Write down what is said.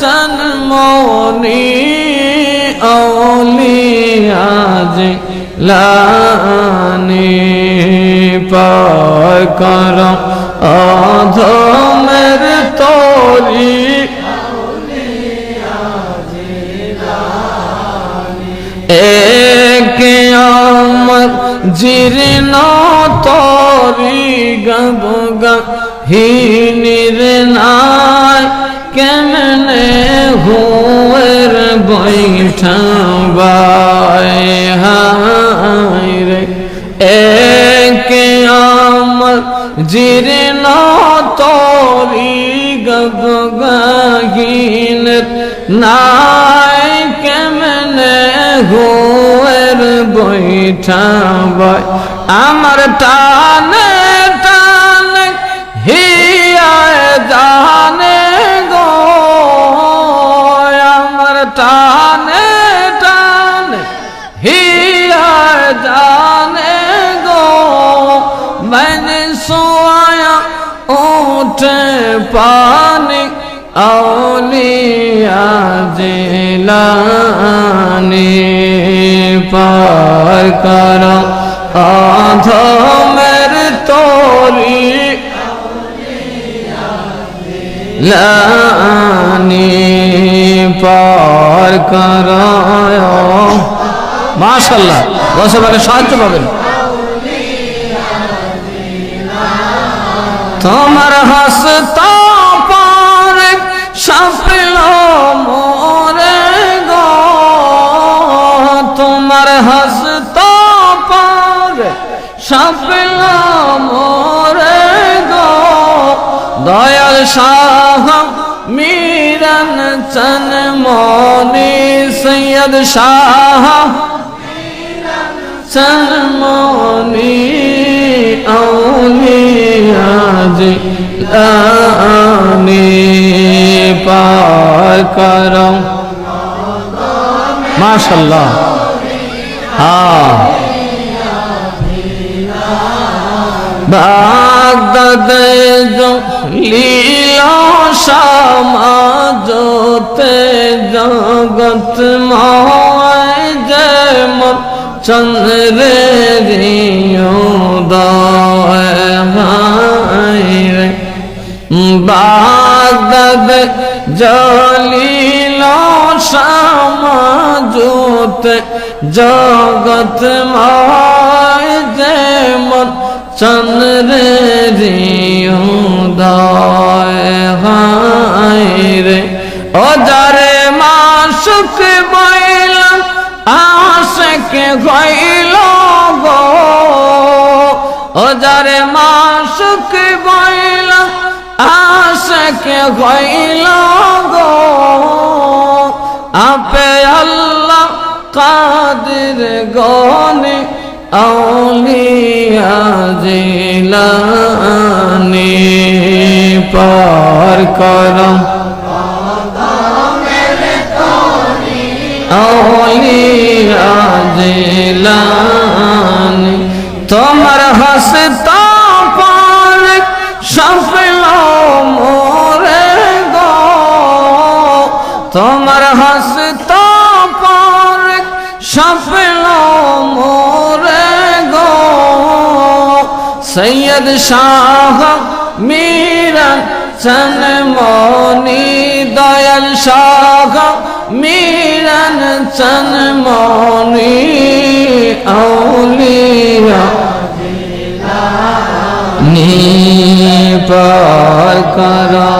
চনমনি আউলিয়াজ লানি পার অধমের তরি একে আমার জীর্ণ তরি গব হিনির নাই কেমনে হুয়ের বৈঠবাই হায় রে? একে আমার জীর্ণ তরি গব গহিনের নাই কেমনে হুয়ের বৈঠবাই আমার টানে উঠে পানি, আউলিয়া জিলানি, পার কর আধমের তোরি, লানি, পার কর। মাশাল্লাহ বসে বলে সাহায্য পাবেন। তোমার হাসতা পার সফল মোরে গো। তোমার হাসতা পার সফল মোরে গো। দয়াল শাহ মিরন চন মনি সৈয়দ শাহ চনমনি আউলিয়াজ লানি পার করম। মাশাল্লাহ হ্যাঁ। বাগদাদ লীলা সমাজতে জগত ময় যেমন চন্দ্রের উদয় বাগদাদ জলিল সমাজতে জগত ময় যেমন চন্দ্রের উদয় রে ও যারে মাসুক বইল, আশকে হইল গো। ও যারে মাসুক বইল আশকে হইল গো। আপে আল্লাহ কাদের গনে আউলিয়া জিলানি পার করম। আউলিয়া জিলানি হসতা পার সফল মোরে গো। সৈয়দ শাহ মীরন চন মনি দয়াল শাহ মীরন চন মনি আউলিয়া নি পার করায়